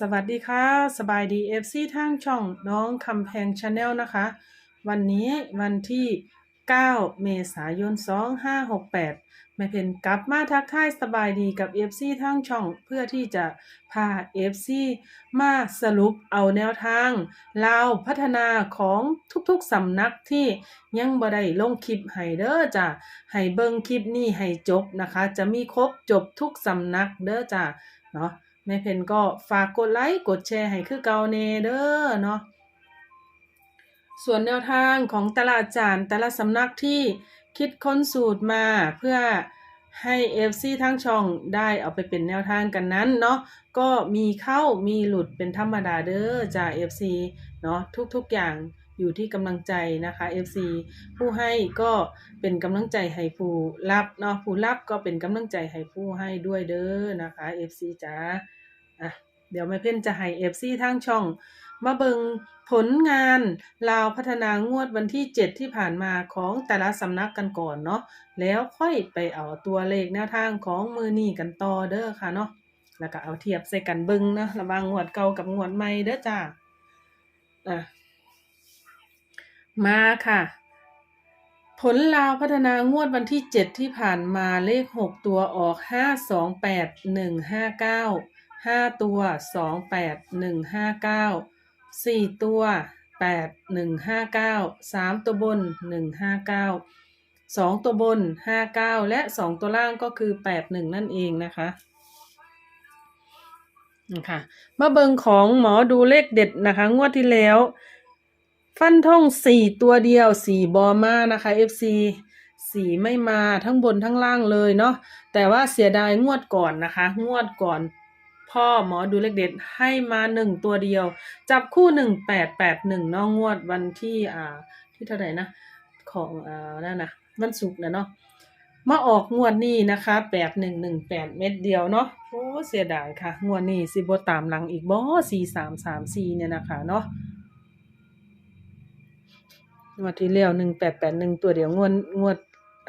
สวัสดีค่ะ สบายดี FC ทางช่องน้องคำแพงชาแนลนะคะ วันนี้วันที่ 9 เมษายน 2568แม่เพนกลับมาทักทายสบายดีกับ FC ทางช่องเพื่อที่จะพา FC มาสรุปเอาแนวทางลาวพัฒนาของทุกๆสำนักที่ยังบ่ได้ลงคลิปให้เด้อจ้ะให้เบิ่งคลิปนี้ให้จบนะคะ จะมีครบจบทุกสำนักเด้อจ้ะเนาะ แม่เพนก็ฝากกดไลค์กดแชร์ให้คือเกาเนเด้อเนาะส่วนแนวทางของแต่ละอาจารย์แต่ละสำนักที่คิดค้นสูตรมาเพื่อให้ FC ทั้งช่องได้เอาไปเป็นแนวทางกันนั้นเนาะก็มีเข้ามีหลุดเป็นธรรมดาเด้อจาก FC เนาะทุกๆอย่างอยู่ที่กำลังใจนะคะ FC ผู้ให้ก็เป็นกำลังใจให้ผู้รับเนาะผู้รับก็เป็นกำลังใจให้ผู้ให้ด้วยเด้อนะคะ FC จ้า อะเดี๋ยวแม่เพ่นจะให้ FC ทั้งช่อง มาเบิงผลงานลาวพัฒนางวดวันที่ 7 ที่ผ่านมาของแต่ละสำนักกันก่อนเนาะแล้วค่อยไปเอาตัวเลขแนวทางของมือนี่กันต่อเด้อค่ะเนาะแล้วก็เอาเทียบใส่กันเบิงนะระหว่างงวดเก่ากับงวดใหม่เด้อจ้าอะมาค่ะ ผลลาวพัฒนางวดวันที่ 7 ที่ผ่านมาเลข 6 ตัวออก 5 2 8 1 5 9 5ตัว2 8 1 5 9สี่ตัวแปดหนึ่งห้าเก้าสามตัวบนหนึ่งห้าเก้าสองตัวบนห้าเก้าและสองตัวล่างก็คือแปดหนึ่งนั่นเองนะคะนะคะมาเบิงของหมอดูเลขเด็ดนะคะ งวดที่แล้ว ฟันท่องสี่ตัวเดียวสี่บอมานะคะ FC สี่ไม่มาทั้งบนทั้งล่างเลยเนาะแต่ว่าเสียดายงวดก่อนนะคะ งวดก่อน พ่อหมอดูเลขเด็ดให้มาหนึ่งตัวเดียว จับคู่หนึ่งแปดแปดหนึ่งนองงวดวันที่อ่าที่เท่าไหร่นะ ของอ่านั่นนะวันศุกร์นะเนาะมาออกงวดนี้นะคะแปดหนึ่งหนึ่งแปดเม็ดเดียวเนาะโอ้เสียดายค่ะ งวดนี้สิบตามหลังอีกบ่สี่สามสามสี่เนี่ยนะคะเนาะงวดที่แล้วหนึ่งแปดแปดหนึ่งตัวเดียวงวดงวด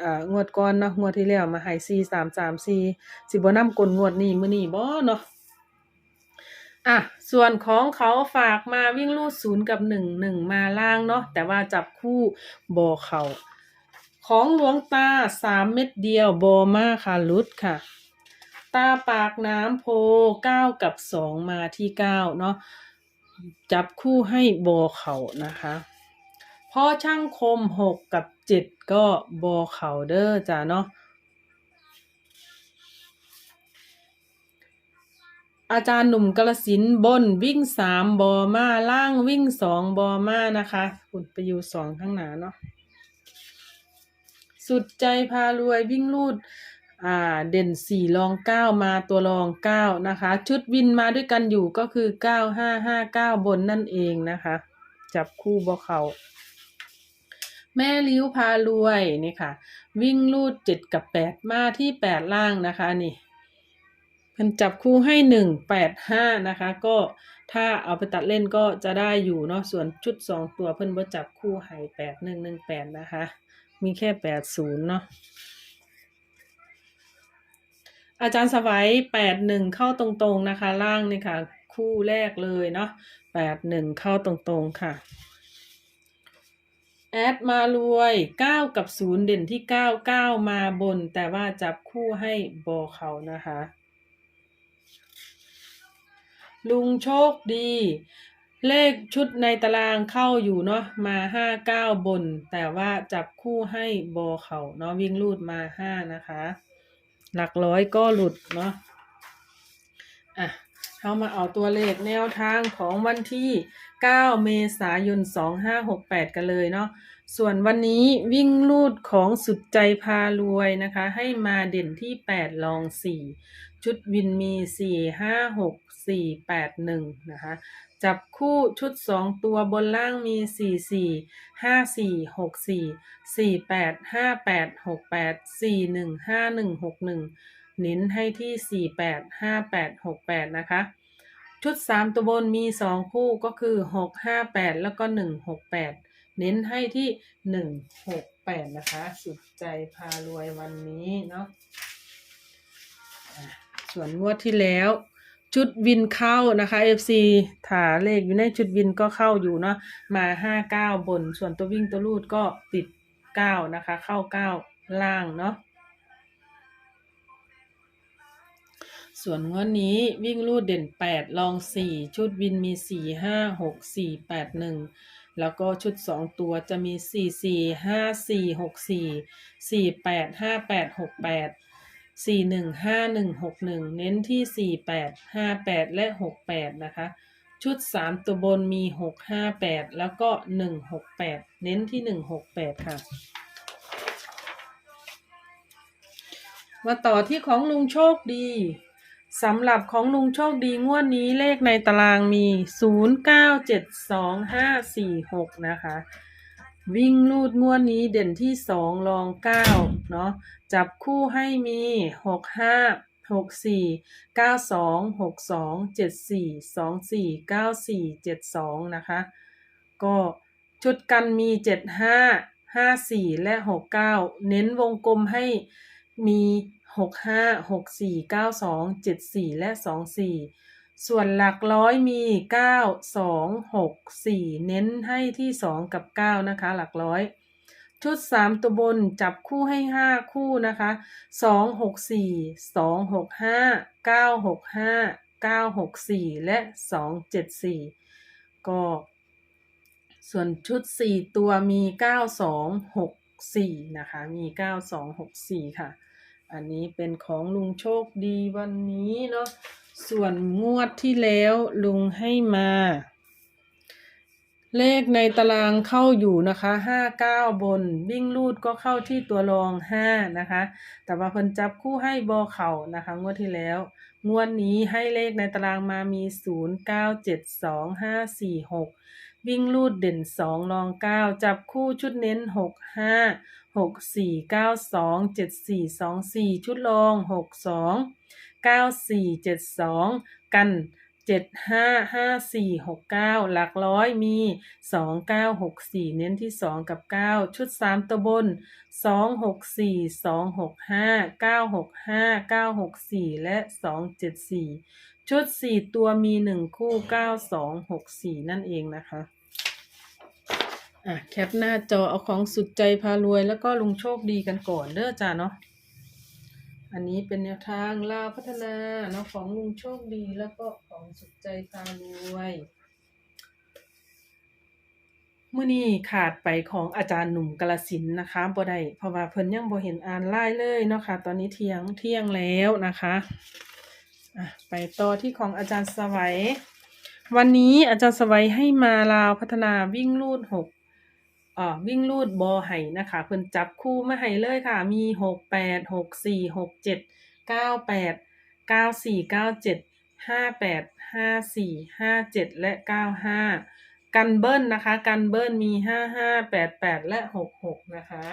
อ่างวดก่อนเนาะงวดที่แล้วมาให้สี่สามสามสี่สิบ่นำกลงวดนี้มื้อนี้บ่เนาะ อะ ส่วนของเขาฝากมาวิ่งลูดศูนย์กับหนึ่งหนึ่งมาล่างเนาะแต่ว่าจับคู่บอเขาของหลวงตาสามเม็ดเดียวบอมาค่ะลุดค่ะ ตาปากน้ำโพเก้ากับสองมาที่เก้าเนาะจับคู่ให้บอเขานะคะพอช่างคมหกกับเจ็ดก็บอเขาเด้อจ้าเนาะ อาจารย์หนุ่มกระสินบนวิ่งสามบอมาล่างวิ่งสองบอมานะคะคุณไปอยู่สองข้างหน้าเนาะสุดใจพารวยวิ่งลูดอ่าเด่นสี่รองเก้ามาตัวรองเก้านะคะ ชุดวินมาด้วยกันอยู่ก็คือเก้าห้าห้าเก้าบนนั่นเองนะคะ จับคู่บอเขาแม่ลิ้วพารวยนี่ค่ะ วิ่งลูดเจ็ดกับแปดมาที่แปดล่างนะคะนี่ เพิ่นจับคู่ให้หนึ่งแปดห้านะคะ ก็ถ้าเอาไปตัดเล่นก็จะได้อยู่เนาะส่วนชุดสองตัวเพิ่นบ่จับคู่ให้แปดหนึ่งหนึ่งแปดนะคะ มีแค่แปดศูนย์เนาะอาจารย์สวัยแปดหนึ่งเข้าตรงๆนะคะ ล่างนี่ค่ะ คู่แรกเลยเนาะแปดหนึ่งเข้าตรงๆค่ะแอดมารวยเก้ากับศูนย์เด่นที่เก้าเก้ามาบน แต่ว่าจับคู่ให้บอเขานะคะ ลุงโชคดี เลขชุดในตารางเข้าอยู่เนาะมาห้าเก้าบน แต่ว่าจับคู่ให้บอเขาเนาะวิ่งลูดมาห้านะคะ หลักร้อยก็หลุดเนาะอะเข้ามาเอาตัวเลขแนวทางของวันที่ 9 เมษายน 2568 กันเลยเนาะ ส่วนวันนี้วิ่งลูดของสุดใจพารวยนะคะ ให้มาเด่นที่ 8 ลอง 4 ชุดวินมี 4 5 6 4 8 1 นะคะ จับคู่ชุด 2 ตัวบนล่างมี 4 4 5 4 6 4 4 8 5 8 6 8 4 1 5 1 6 1 เน้นให้ที่ 4 8 5 8 6 8 นะคะ ชุด 3 ตัวบนมี 2 คู่ก็คือ 6 5 8 แล้วก็ 1 6 8 เน้นให้ที่1 6 8นะคะ สุดใจพารวยวันนี้เนาะส่วนงวดที่แล้วชุดวินเข้านะคะ FC ถาเลขอยู่ในชุดวินก็เข้าอยู่เนาะมาห้าเก้าบน ส่วนตัววิ่งตัวรูดก็ติดเก้านะคะ เข้าเก้าล่างเนาะส่วนงวดนี้วิ่งรูดเด่นแปดลองสี่ชุดวินมีสี่ห้าหกสี่แปดหนึ่ง แล้วก็ชุดสองตัวจะมีสี่สี่ห้าสี่หกสี่สี่แปดห้าแปดหกแปดสี่หนึ่งห้าหนึ่งหกหนึ่งเน้นที่สี่แปดห้าแปดและหกแปดนะคะ ชุดสามตัวบนมีหกห้าแปดแล้วก็หนึ่งหกแปดเน้นที่หนึ่งหกแปดค่ะ มาต่อที่ของลุงโชคดี สำหรับของลุงโชคดีงวดนี้เลขในตารางมีศูนย์เก้าเจ็ดสองห้าสี่หกนะคะ วิ่งลูดงวดนี้เด่นที่สองรองเก้าเนาะจับคู่ให้มีหกห้าหกสี่เก้าสองหกสองเจ็ดสี่สองสี่เก้าสี่เจ็ดสองนะคะ ก็ชุดกันมีเจ็ดห้าห้าสี่และหกเก้าเน้นวงกลมให้มี หกห้าหกสี่เก้าสองเจ็ดสี่และสองสี่ส่วนหลักร้อยมีเก้าสองหกสี่เน้นให้ที่สองกับเก้านะคะ หลักร้อย ชุดสามตัวบนจับคู่ให้ห้าคู่นะคะสองหกสี่สองหกห้าเก้าหกห้าเก้าหกสี่และสองเจ็ดสี่ก็ส่วนชุดสี่ตัวมีเก้าสองหกสี่นะคะ มีเก้าสองหกสี่ค่ะ อันนี้เป็นของลุงโชคดีวันนี้เนาะส่วนงวดที่แล้วลุงให้มา เลขในตารางเข้าอยู่นะคะห้าเก้าบนวิ่งลูดก็เข้าที่ตัวรองห้านะคะ แต่ว่าเพิ่นจับคู่ให้บอเข่านะคะ งวดที่แล้ว งวดนี้ให้เลขในตารางมามีศูนย์เก้าเจ็ดสองห้าสี่หก วิ่งลูดเด่นสองรองเก้าจับคู่ชุดเน้นหกห้าหกสี่เก้าสองเจ็ดสี่สองสี่ชุดรองหกสองเก้าสี่เจ็ดสองกันเจ็ดห้าห้าสี่หกเก้าหลักร้อยมีสองเก้าหกสี่เน้นที่สองกับเก้าชุดสามตัวบนสองหกสี่สองหกห้าเก้าหกห้าเก้าหกสี่และสองเจ็ดสี่ชุดสี่ตัวมีหนึ่งคู่เก้าสองหกสี่นั่นเองนะคะ อะแคปหน้าจอเอาของสุดใจพารวย แล้วก็ลุงโชคดีกันก่อนเด้อจ้าเนาะอันนี้เป็นแนวทางลาวพัฒนาเนาะของลุงโชคดีแล้วก็ของสุดใจพารวยมื่อนี้ขาดไปของอาจารย์หนุ่มกาลสินนะคะบ่ได้เพราะว่าเพิ่นยังบ่เห็นอ่านไล่เลยเนาะค่ะตอนนี้เที่ยงเที่ยงแล้วนะคะอะไปต่อที่ของอาจารย์สวัย วันนี้อาจารย์สวัยให้มาลาวพัฒนาวิ่งลูดหก เอ่อวิ่งลูดบอไห้นะคะเพิ่นจับคู่มาให้เลยค่ะ มีหกแปดหกสี่หกเจ็ดเก้าแปดเก้าสี่เก้าเจ็ดห้าแปดห้าสี่ห้าเจ็ดและเก้าห้ากันเบิ้ลนะคะ กันเบิ้ลมีห้าห้าแปดแปดและหกหกนะคะ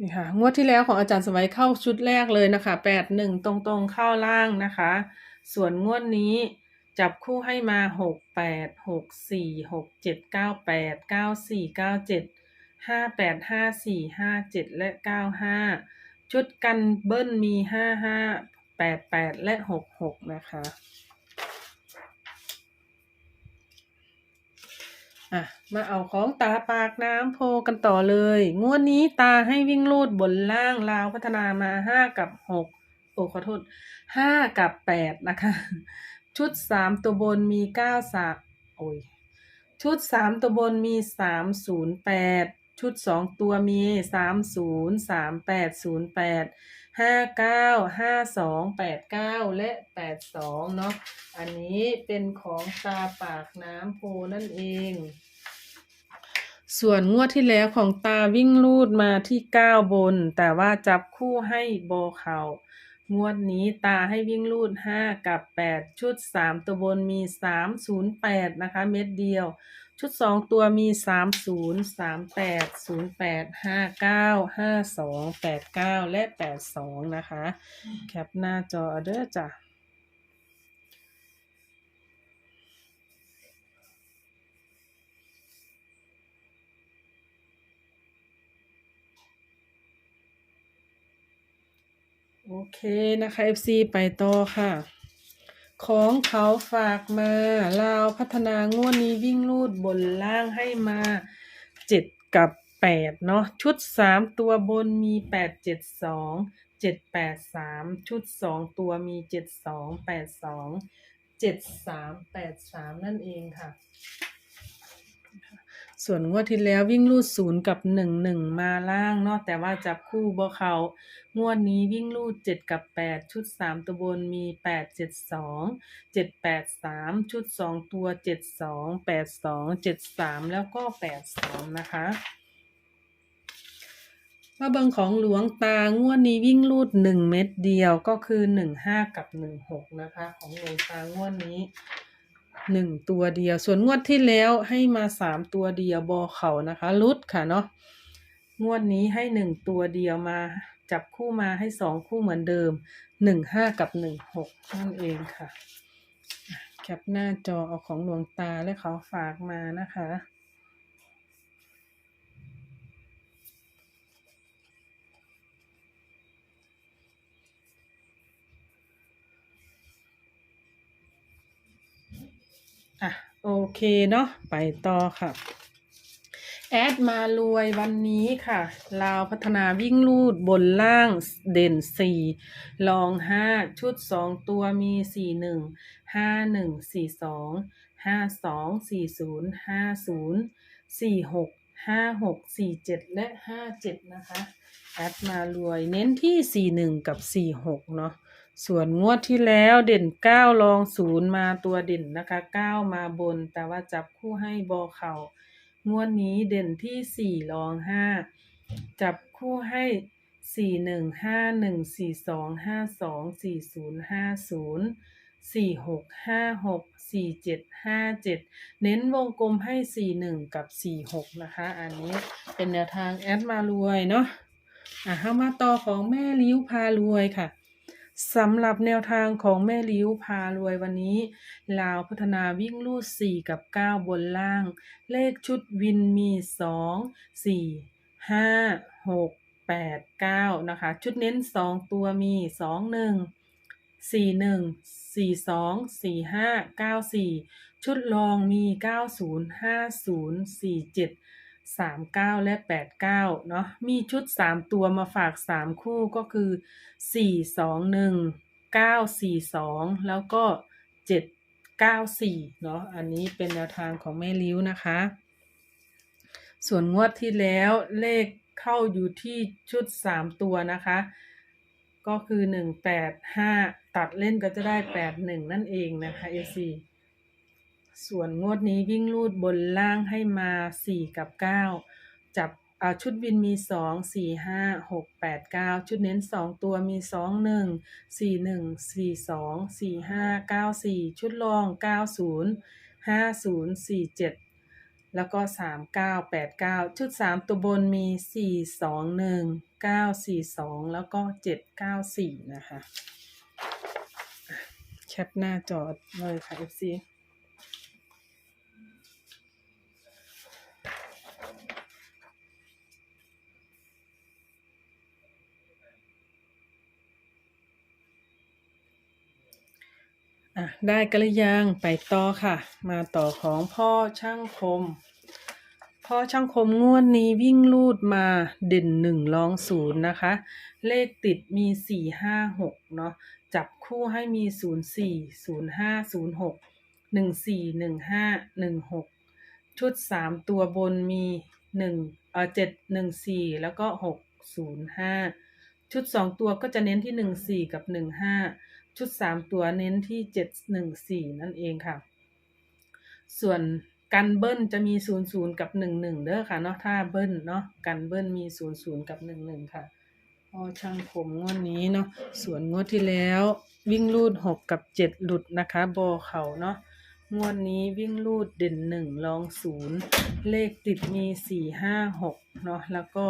นี่ค่ะงวดที่แล้วของอาจารย์สมัยเข้าชุดแรกเลยนะคะแปดหนึ่งตรงๆเข้าล่างนะคะ ส่วนงวดนี้จับคู่ให้มาหกแปดหกสี่หกเจ็ดเก้าแปดเก้าสี่เก้าเจ็ดห้าแปดห้าสี่ห้าเจ็ดและเก้าห้าชุดกันเบิ้ลมีห้าห้าแปดแปดและหกหกนะคะอะมาเอาของตาปากน้ำโพกันต่อเลย งวดนี้ตาให้วิ่งลูดบนล่างลาวพัฒนามาห้ากับหก โอ้ขอโทษห้ากับแปดนะคะ ชุดสามตัวบนมีเก้าสามโอ้ยชุดสามตัวบนมีสามศูนย์แปดชุดสองตัวมีสามศูนย์สามแปดศูนย์แปดห้าเก้าห้าสองแปดเก้าและแปดสองเนาะอันนี้เป็นของตาปากน้ำโพนั่นเอง ส่วนงวดที่แล้วของตาวิ่งลูดมาที่เก้าบน แต่ว่าจับคู่ให้โบเขา งวดนี้ตาให้วิ่งรูด 5 กับ 8 ชุด 3 ตัวบนมี 308 นะคะ เม็ดเดียว ชุด 2 ตัวมี 30 38 08 59 52 89 และ 82 นะคะ แคปหน้าจอเด้อจ้ะ โอเคนะคะ FC ไปต่อค่ะ ของเขาฝากมาลาวพัฒนางวดนี้วิ่งลูดบนล่างให้มาเจ็ดกับแปดเนาะชุดสามตัวบนมีแปดเจ็ดสองเจ็ดแปดสามชุดสองตัวมีเจ็ดสองแปดสองเจ็ดสามแปดสามนั่นเองค่ะ ส่วนงวดที่แล้ววิ่งลูดศูนย์กับหนึ่งหนึ่งมาล่างเนาะแต่ว่าจับคู่บ่เขางวดนี้วิ่งลูดเจ็ดกับแปดชุดสามตัวบนมีแปดเจ็ดสองเจ็ดแปดสามชุดสองตัวเจ็ดสองแปดสองเจ็ดสามแล้วก็แปดสองนะคะมาเบิงของหลวงตางวดนี้วิ่งลูดหนึ่งเม็ดเดียวก็คือหนึ่งห้ากับหนึ่งหกนะคะ ของหลวงตางวดนี้ หนึ่งตัวเดียว ส่วนงวดที่แล้วให้มาสามตัวเดียวบอเขานะคะลุดค่ะเนาะงวดนี้ให้หนึ่งตัวเดียวมา จับคู่มาให้สองคู่เหมือนเดิมหนึ่งห้ากับหนึ่งหกนั่นเองค่ะอะแคปหน้าจอเอาของหลวงตาและเขาฝากมานะคะ อะโอเคเนาะไปต่อค่ะแอดมารวยวันนี้ค่ะลาวพัฒนาวิ่งลูดบนล่างเด่นสี่ลองห้าชุดสองตัวมีสี่หนึ่งห้าหนึ่งสี่สองห้าสองสี่ศูนย์ห้าศูนย์สี่หกห้าหกสี่เจ็ดและห้าเจ็ดนะคะแอดมารวยเน้นที่สี่หนึ่งกับสี่หกเนาะ ส่วนงวดที่แล้วเด่นเก้ารองศูนย์มาตัวเด่นนะคะเก้ามาบน แต่ว่าจับคู่ให้บอเขา่างวดนี้เด่นที่สี่รองห้าจับคู่ให้สี่หนึ่งห้าหนึ่งสี่สองห้าสองสี่ศูนย์ห้าศูนย์สี่หกห้าหกสี่เจ็ดห้าเจ็ดเน้นวงกลมให้สี่หนึ่งกับสี่หกนะคะ อันนี้เป็นแนวทางแอดมารวยเนาะอะเข้ามาต่อของแม่ลิ้วพารวยค่ะ สำหรับแนวทางของแม่ลิ้วพารวยวันนี้ ลาวพัฒนาวิ่งลูด 4 กับ 9 บนล่าง เลขชุดวินมี 2 4 5 6 8 9 นะคะ ชุดเน้น 2 ตัวมี 2 1 4 1 4 2 4 5 9 4 ชุดรองมี 90 50 47 39 และ 89 เนาะมีชุด 3 ตัวมาฝาก 3 คู่ก็คือ 4 2 1 9 4 2 แล้วก็ 7 9 4 เนาะอันนี้เป็นแนวทางของแม่ลิ้วนะคะ ส่วนงวดที่แล้วเลขเข้าอยู่ที่ชุด 3 ตัวนะคะ ก็คือ 1 8 5 ตัดเล่นก็จะได้ 8 1 นั่นเองนะคะ AC ส่วนงวดนี้วิ่งลูดบนล่างให้มา 4 กับ 9 จับเอาชุดวินมี 2 4 5 6 8 9 ชุดเน้น 2 ตัวมี 2 1 4 1 4 2 4 5 9 4 ชุดรอง 90 50 47 แล้วก็ 3 9 8 9 ชุด 3 ตัวบนมี 4 2 1 9 4 2 แล้วก็ 7 9 4 นะคะอะแคปหน้าจอเลยค่ะ FC อะได้กรือยังไปต่อค่ะ มาต่อของพ่อช่างคม พ่อช่างคมงวดนี้วิ่งลูดมาเด่นหนึ่งรองศูนย์นะคะ เลขติดมีสี่ห้าหกเนาะจับคู่ให้มีศูนย์สี่ศูนย์ห้าศูนย์หกหนึ่งสี่หนึ่งห้าหนึ่งหกชุดสามตัวบนมีหนึ่งเออเจ็ดหนึ่งสี่แล้วก็หกศูนย์ห้าชุดสองตัวก็จะเน้นที่หนึ่งสี่กับหนึ่งห้า ชุดสามตัวเน้นที่เจ็ดหนึ่งสี่นั่นเองค่ะ ส่วนกันเบิ้ลจะมีศูนย์ศูนย์กับหนึ่งหนึ่งเด้อค่ะเนาะถ้าเบิ้ลเนาะกันเบิ้ลมีศูนย์ศูนย์กับหนึ่งหนึ่งค่ะพอช่างผมงวดนี้เนาะส่วนงวดที่แล้ว วิ่งลูดหกกับเจ็ดหลุดนะคะโบเขาเนาะงวดนี้วิ่งลูดเด่นหนึ่งรองศูนย์เลขติดมีสี่ห้าหกเนาะแล้วก็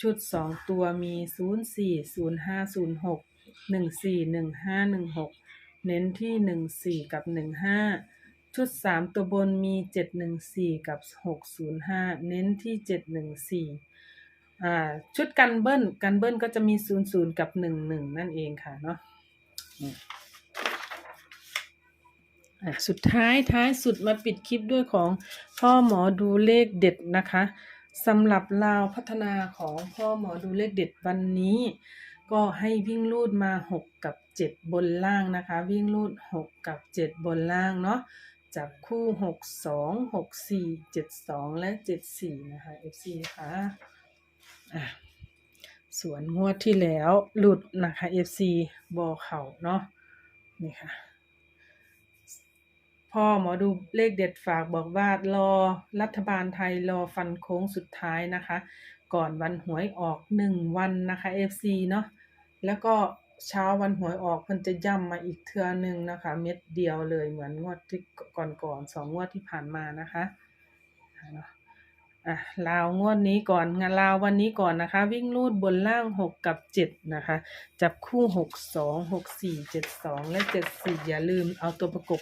ชุดสองตัวมีศูนย์สี่ศูนย์ห้าศูนย์หก หนึ่งสี่หนึ่งห้าหนึ่งหกเน้นที่หนึ่งสี่กับหนึ่งห้าชุดสามตัวบนมีเจ็ดหนึ่งสี่กับหกศูนย์ห้าเน้นที่เจ็ดหนึ่งสี่อ่าชุดกันเบิ้ลกันเบิ้ลก็จะมีศูนย์ศูนย์กับหนึ่งหนึ่งนั่นเองค่ะเนาะอืมอะสุดท้ายท้ายสุดมาปิดคลิปด้วยของพ่อหมอดูเลขเด็ดนะคะสำหรับลาวพัฒนาของพ่อหมอดูเลขเด็ดวันนี้ ก็ให้วิ่งลูดมา 6 กับ 7 บนล่างนะคะ วิ่งลูด 6 กับ 7 บนล่างเนาะจับคู่ 6 2 6 4 7 2 และ 7 4 นะคะ FC ค่ะอะส่วนงวดที่แล้วหลุดนะคะ FC บอเข่าเนาะนี่ค่ะพ่อหมอดูเลขเด็ดฝากบอกว่ารอรัฐบาลไทยรอฟันโค้งสุดท้ายนะคะ ก่อนวันหวยออกหนึ่งวันนะคะ FC เนาะ แล้วก็เช้าวันหวยออกเพิ่นจะย่ำมาอีกเทือหนึ่งนะคะ เม็ดเดียวเลยเหมือนงวดที่ก่อนๆสองงวดที่ผ่านมานะคะอะลาวงวดนี้ก่อนงานลาววันนี้ก่อนนะคะ วิ่งลูดบนล่างหกกับเจ็ดนะคะ จับคู่หกสองหกสี่เจ็ดสองและเจ็ดสี่อย่าลืมเอาตัวประกบ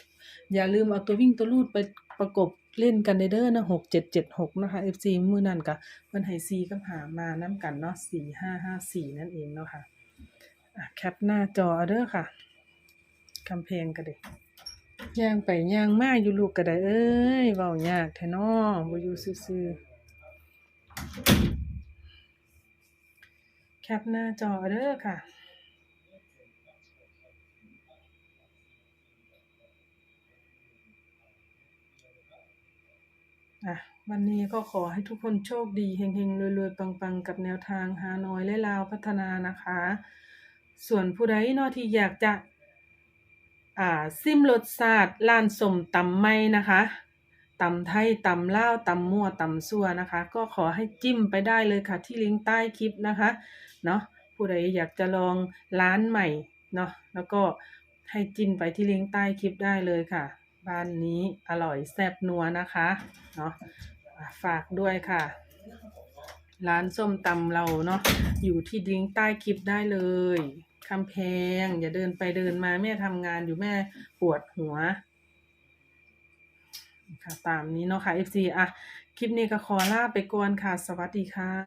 อย่าลืมเอาตัววิ่งตัวลูดไปประกบเล่นกันในเด้อนะหกเจ็ดเจ็ดหกนะคะ FC มือนั่นกะมันให้ซีกับหามาน้ำกันเนาะสี่ห้าห้าสี่นั่นเองเนาะคะ่ะ แคปหน้าจอเด้อค่ะกำเพงก็เด็ย่างไปย่างมาอยู่ลูกก็ได้เอ้ยเว้ายากแท้น้อบ่อยู่ซื่อๆแคปหน้าจอเด้อค่ะอะวันนี้ก็ขอให้ทุกคนโชคดีเฮงๆรวยๆ ปังๆ กับแนวทางฮานอยและลาวพัฒนานะคะ ส่วนผู้ใดเนาะที่อยากจะอ่าซิมรสชาติร้านสมตำไม่นะคะตำไทยตำลาวตำมั่วตำซั่วนะคะ ก็ขอให้จิ้มไปได้เลยค่ะ ที่ลิงก์ใต้คลิปนะคะเนาะผู้ใดอยากจะลองร้านใหม่เนาะแล้วก็ให้จิ้มไปที่ลิงก์ใต้คลิปได้เลยค่ะบ้านนี้อร่อยแซ่บนัวนะคะเนาะฝากด้วยค่ะ ร้านส้มตำเราเนาะอยู่ที่ลิงก์ใต้คลิปได้เลย คำแพง อย่าเดินไปเดินมาแม่ทำงานอยู่แม่ปวดหัวค่ะตามนี้เนาะค่ะ FC อะ คลิปนี้ก็ขอลาไปก่อนค่ะ สวัสดีค่ะ